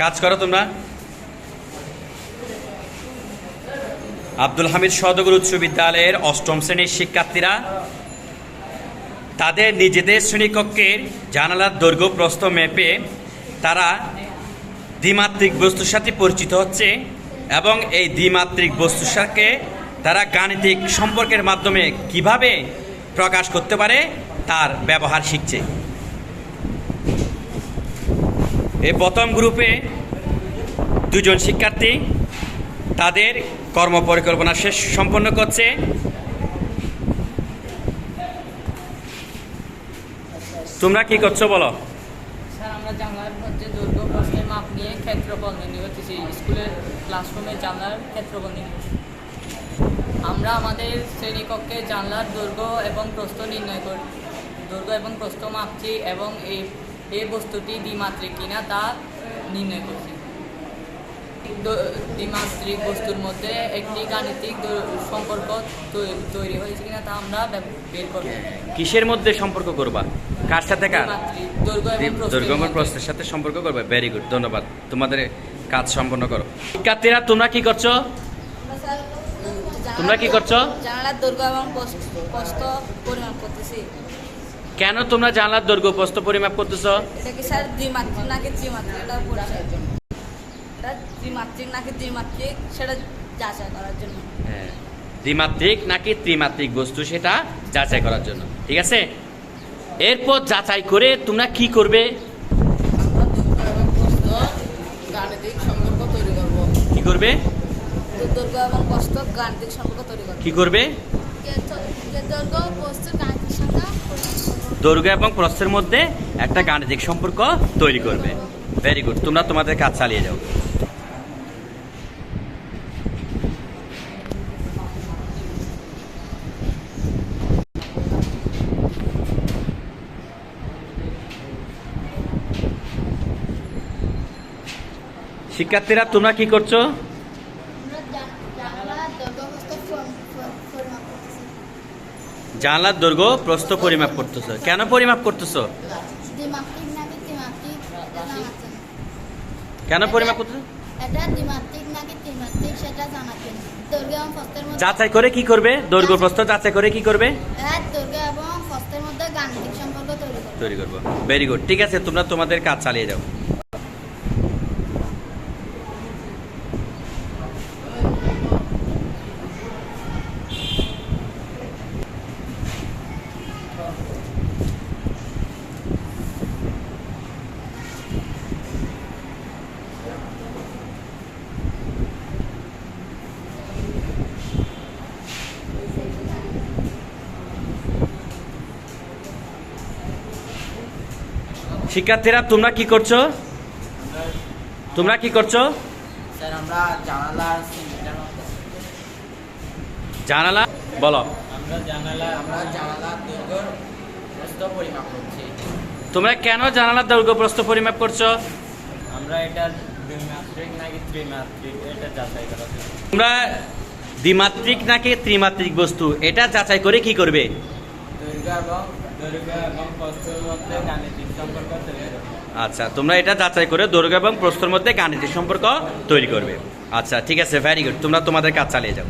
কাজ করো তোমরা। আব্দুল হামিদ সদগর উচ্চ বিদ্যালয়ের অষ্টম শ্রেণির শিক্ষার্থীরা, তাদের নিজেদের শ্রেণীকক্ষের জানালার দৈর্ঘ্য প্রস্থ মেপে তারা দ্বিমাত্রিক বস্তুর সাথে পরিচিত হচ্ছে এবং এই দ্বিমাত্রিক বস্তুর সাথে তারা গাণিতিক সম্পর্কের মাধ্যমে কীভাবে প্রকাশ করতে পারে তার ব্যবহার শিখছে। এই প্রথম গ্রুপে দুজন শিক্ষার্থী তাদের কর্ম পরিকল্পনা শেষ সম্পন্ন করছে। তোমরা কি করছ বলো? স্যার, আমরা জানলার দৈর্ঘ্য মাপ নিয়ে স্কুলের জানলার আমরা আমাদের শ্রেণীকক্ষে জানলার দৈর্ঘ্য এবং প্রস্থ নির্ণয় করি, দৈর্ঘ্য এবং প্রস্থ মাপছি এবং এই এই বস্তুটি দ্বিমাত্রিক কিনা তা নির্ণয় করছি। দ্বিমাত্রিক বস্তুর মধ্যে একটি গাণিতিক সম্পর্ক তৈ- তৈরি হয়েছে কিনা তা আমরা বের করব। কিসের মধ্যে সম্পর্ক করবা? কার সাথে কার? দৈর্ঘ্য এবং দুর্গম প্রশ্নের সাথে সম্পর্ক করবে। ভেরি গুড ধন্যবাদ। তোমাদের কাজ সম্পন্ন করো। শিক্ষার্থীরা তোমরা কি করছ? তোমরা কি করছ? জানালার দৈর্ঘ্য এবং প্রস্থ পরিমাপ করতেছি। কেন তোমরা জানলার দৈর্ঘ্য প্রস্থ পরিমাপ করতেছ? এটা কি স্যার দ্বিমাত্রিক নাকি ত্রিমাত্রিক? এটা পরিচয়ের জন্য। এটা দ্বিমাত্রিক নাকি দ্বিমাত্রিক সেটা যাচাই করার জন্য। হ্যাঁ, দ্বিমাত্রিক নাকি ত্রিমাত্রিক বস্তু সেটা যাচাই করার জন্য। ঠিক আছে? এরপর যাচাই করে তোমরা কি করবে? কি করবে? দৈর্ঘ্য এবং প্রস্থ গাণিতিক সম্পর্ক তৈরি করব। কি করবে। দৈর্ঘ্য এবং প্রস্থের মধ্যে একটা গাণিতিক সম্পর্ক তৈরি করবে। ভেরি গুড তোমরা তোমাদের কাজ চালিয়ে যাও। শিক্ষার্থীরা, তোমরা কি করছ? জানলার দৈর্ঘ্য প্রস্থ পরিমাপ করতেছো। কেন পরিমাপ করতেছো। কেন পরিমাপ করতেছো? যাচাই করে কি করবে? দৈর্ঘ্য প্রস্থ যাচাই করে কি করবে? করে তৈরি করব। ভেরি গুড ঠিক আছে তোমরা তোমাদের কাজ চালিয়ে যাও। শিক্ষার্থীরা তোমরা কি করছ? তোমরা কি করছ? জানালা বলো। জানালা তোমরা কেন জানালার দৈর্ঘ্য প্রস্থ পরিমাপ করছ? আমরা এটা তোমরা দ্বিমাত্রিক নাকি ত্রিমাত্রিক বস্তু? এটা যাচাই করে কি করবে? আচ্ছা তোমরা এটা যাচাই করে দৈর্ঘ্য এবং প্রস্তর মধ্যে গাণিতিক সম্পর্ক তৈরি করবে। আচ্ছা ঠিক আছে ভেরি গুড তোমরা তোমাদের কাজ চালিয়ে যাও।